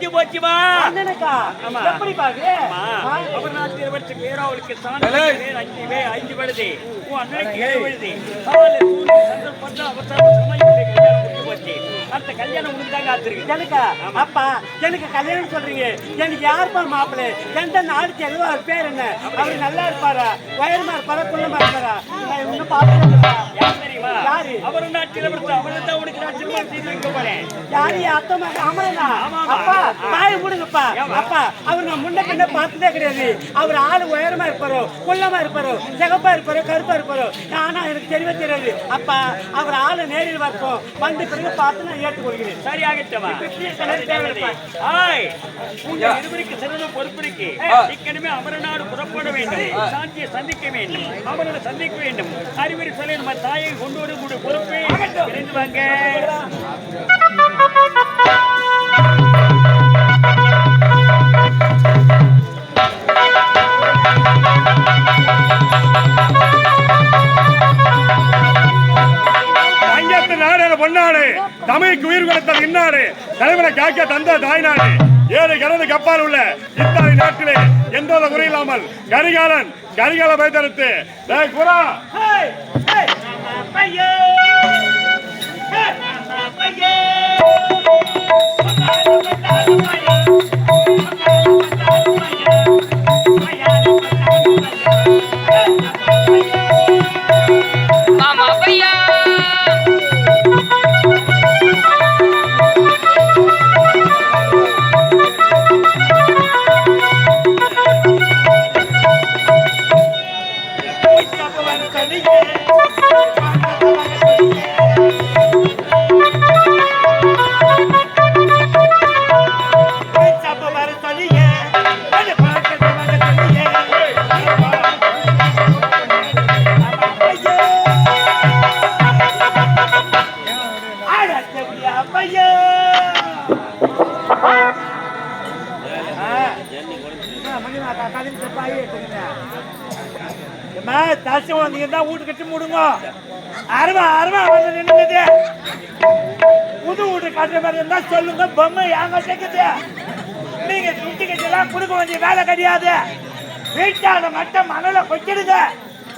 முடிஞ்சு போச்சுமா? அண்ணனுக்கா? ஆமா. எப்படி பாக்கு அவர் நாட்டு இருபத்தி பேராவளுக்கு சாணி அஞ்சு வே அஞ்சு விழுது. உன் அண்ணனுக்கு ஏழு விழுது. சந்தர்ப்பத்தில் அவசரமா முடிஞ்சு போச்சு. அடுத்த கல்யாணம் முடிஞ்சாங்க காத்திருக்கு. எனக்கு? அப்பா எனக்கு கல்யாணம் சொல்றீங்க. எனக்கு யாருப்பா மாப்பிள்ளை? எந்த நாடு அவர் பேர் என்ன? அவர் நல்லா இருப்பாரா? உயரமா இருப்பாரா? குள்ளமா இருப்பாரா? நான் இன்னும் பார்த்தா அவர் நாட்டு இளவரசர் அவனை தான் உனக்கு நான் திருமணம் செய்து வைக்க போறேன் யாரு அத்தமா அமரனா. அப்பா தாய் முடுங்கப்பா ஏம்மா? அப்பா அவர் நான் முன்ன பின்ன பார்த்ததே கிடையாது. அவர் ஆளு உயரமா இருப்பாரோ குள்ளமா இருப்பாரோ சிகப்பா இருப்பாரோ கருப்பா இருப்பாரோ ஆனா எனக்கு தெரியவே தெரியாது. அப்பா அவர் ஆளு நேரில் வரப்போம் வந்து பிறகு பார்த்து நான் ஏற்றுக்கொள்கிறேன். சரி ஆகட்டமா சரி, தேவையில்லை. ஆய் உங்க இருவருக்கு சிறந்த பொறுப்பு இருக்கு. இக்கனமே அமரநாடு புறப்பட வேண்டும். சாந்தியை சந்திக்க வேண்டும். அவர்களை சந்திக்க வேண்டும். அறிவுரை சொல்ல நம்ம தாயை கொண்டு வரக்கூடிய பொன்னாடு. தமிழுக்கு உயிர் கொடுத்தது இன்னாடு தலைவனை காக்க தந்த தாய்நாடு. ஏழு கடந்து கப்பால் உள்ள இத்தாலி நாட்டிலே எந்த ஒரு குறையில்லாமல் கரிகாலன் கரிகால பயத்தெடுத்து குரா தரிசனம் வந்தீங்கன்னா வீட்டு கட்டி முடுங்க. அருவா அருவா வந்து நின்றுது புது வீட்டு கட்டுற மாதிரி இருந்தா சொல்லுங்க பொம்மை ஏங்க சேர்க்குது நீங்க துட்டு கட்டெல்லாம் கொடுக்க வேண்டிய வேலை கிடையாது. வீட்டான மட்டும் மணல கொச்சிடுங்க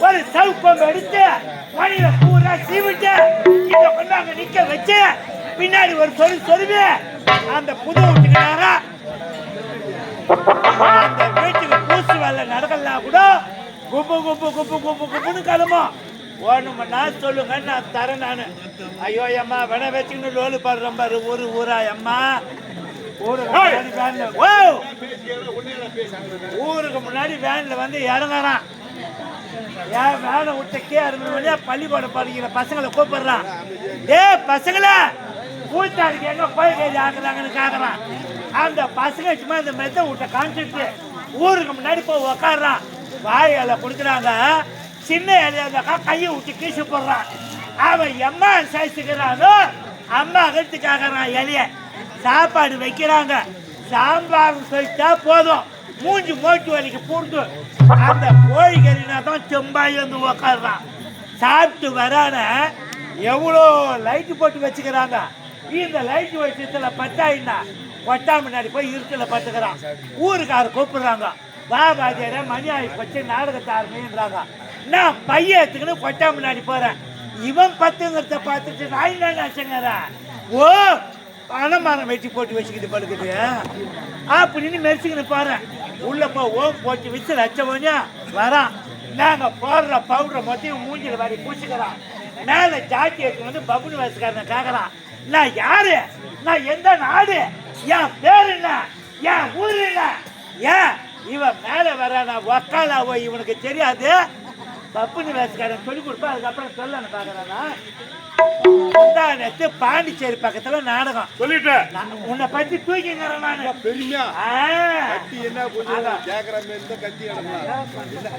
ஒரு சவுக்கம் எடுத்து மணியில பூரா சீவிட்டு இத கொண்டு அங்க நிக்க வச்சு பின்னாடி ஒரு சொல் சொருவி அந்த புது வீட்டுக்கு நேரா அந்த வீட்டுக்கு பூசு வேலை நடக்கலாம் கூட குப்பு குப்பு குப்பு குப்பு குப்புன்னு கிளம்பும். ஒண்ணுமண்ணா சொல்லுங்க நான் தரேன் நானு. ஐயோ அம்மா விட வச்சுக்கின்னு லோலு பாடுறேன் பாரு ஊரு ஊரா அம்மா. ஊருக்கு முன்னாடி வேன்ல வந்து இறங்குறான். ஏன் வேலை விட்ட கே அறுபது வழியா பள்ளிக்கூடம் படிக்கிற பசங்களை கூப்பிடுறான் டேய் பசங்களா கூத்தாடிக்கு எங்க போய் கைது ஆக்குறாங்கன்னு கேக்குறான் அந்த பசங்க சும்மா இந்த மெத்த விட்ட காமிச்சிட்டு ஊருக்கு முன்னாடி போய் உக்காடுறான் வாய் கொடுக்குறாங்க. சின்ன இலையா இருந்தாக்கா கையை விட்டு கீசு போடுறான் அவன் எம்மா சைஸுக்கிறானோ அம்மா அகத்து கேட்கறான் இலைய. சாப்பாடு வைக்கிறாங்க. சாம்பார் சொல்லிட்டா போதும். மூஞ்சி மோட்டு வரைக்கும் பூண்டு அந்த கோழிக்கறினா தான் செம்பாய் வந்து உக்காடுறான் சாப்பிட்டு வரான எவ்வளோ லைட்டு போட்டு வச்சுக்கிறாங்க. இந்த லைட்டு வெளிச்சத்துல பத்தாயின்னா கொட்டா முன்னாடி போய் இருட்டில் பத்துக்கிறான் ஊருக்காரர் கூப்பிடுறாங்க. வா பாஜியார மணி ஆகி போச்சு நாடகத்தை ஆரம்பின்றாங்க. நான் பையன் எடுத்துக்கின்னு கொட்டா முன்னாடி போகிறேன் இவன் பத்துங்கிறத பார்த்துட்டு நான் என்ன நினச்சங்கிறேன் ஓ பனைமரம் வெட்டி போட்டு வச்சுக்கிட்டு படுக்குது அப்படின்னு மெரிச்சுக்கின்னு போகிறேன் உள்ள போ ஓம் போட்டு விசில் அச்சவனே வரான். நாங்க போடுற பவுடரை மொத்தையும் மூஞ்சில வாரி பூசிக்கிறான். மேல ஜாக்கி எடுத்து வந்து பபுனு வயசுக்காரன் கேட்குறான் நான் யாரு? நான் எந்த நாடு? என் பேர் என்ன? என் ஊர் என்ன? ஏன்? இவன் மேல நான் ஒக்காலாவோ இவனுக்கு தெரியாது. பப்புனு வயசுக்காரன் சொல்லி கொடுப்பா அதுக்கப்புறம் சொல்லணும் பாக்குறானா முந்தானத்து பாண்டிச்சேரி பக்கத்துல நாடகம். சொல்லிட்டேன். உன்னை பத்தி தூக்கிங்கிறேன் நானு. பெருமையா? கத்தி என்ன கொஞ்சம் கேக்குற மாதிரி இருந்தா கத்தி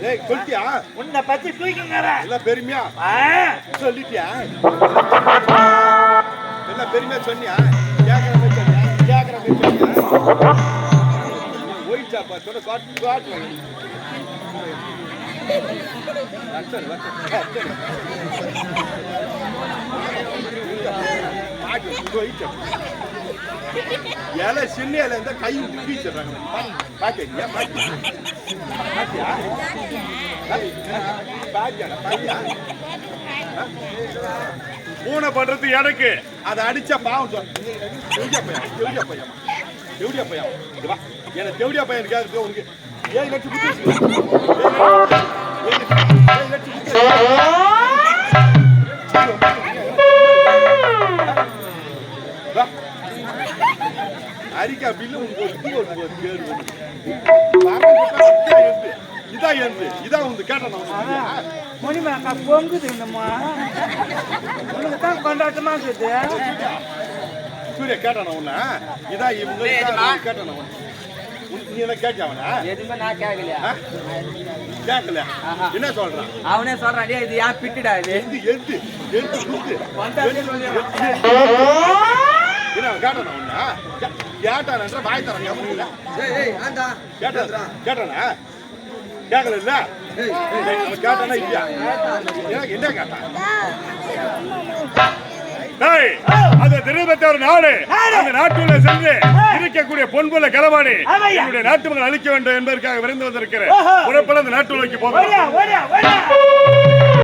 டேய் சொல்லிட்டியா? உன்னை பத்தி தூக்கிங்கிறேன் எல்லாம் பெருமையா? சொல்லிட்டியா? எல்லாம் பெருமையா சொன்னியா? கேக்குற மாதிரி சொன்னியா? கேக்குற மாதிரி சொன்னியா சொன்ன காட்டு காட்டு. இலை சின்ன இலை இருந்தா கை விட்டு வீசிடுறாங்க பாத்தியா பாத்தியா பூனை பண்றது எனக்கு. அதை அடிச்ச பாவம் சொல்லியா பையன் தேவடியா பையன் தேவடியா பையன் இங்க எனக்கு தேவடியா பையன் கேட்க உனக்கு. அரிக்கா பில்லு உனக்கு இதான் எந்து. இதான் வந்து மணிமாக்கா பொங்குது என்னம்மா உனக்கு தான் கொண்டாட்டமா இருக்குது கேட்டான உன்ன இதான் இவங்க கேட்டான உன்ன நீ என்ன கேட்க அவனா எதுவுமே நான் கேட்கலையா? கேட்கல. என்ன சொல்றான்? அவனே சொல்றான் டேய் இது யார் பிட்டுடா இது? எந்து எந்து எந்து குத்து என்ன கேட்டான உன்ன? கேட்டானன்ற வாய் கம்பெனில கேட்டான்? கேட்டானா? கேட்கல இல்ல கேட்டானா இல்லையா? எனக்கு என்ன கேட்டான்? டேய், அந்த திரும்பத்த ஒரு நாடு. அந்த நாட்டுல சென்று இருக்கக்கூடிய பொன்புல களவாணி. என்னுடைய நாட்டு மக்கள் அழிக்க வேண்டும் என்பதற்காக விரைந்து வந்திருக்கிறேன். புறப்பட அந்த நாட்டு நோக்கி போகிறேன்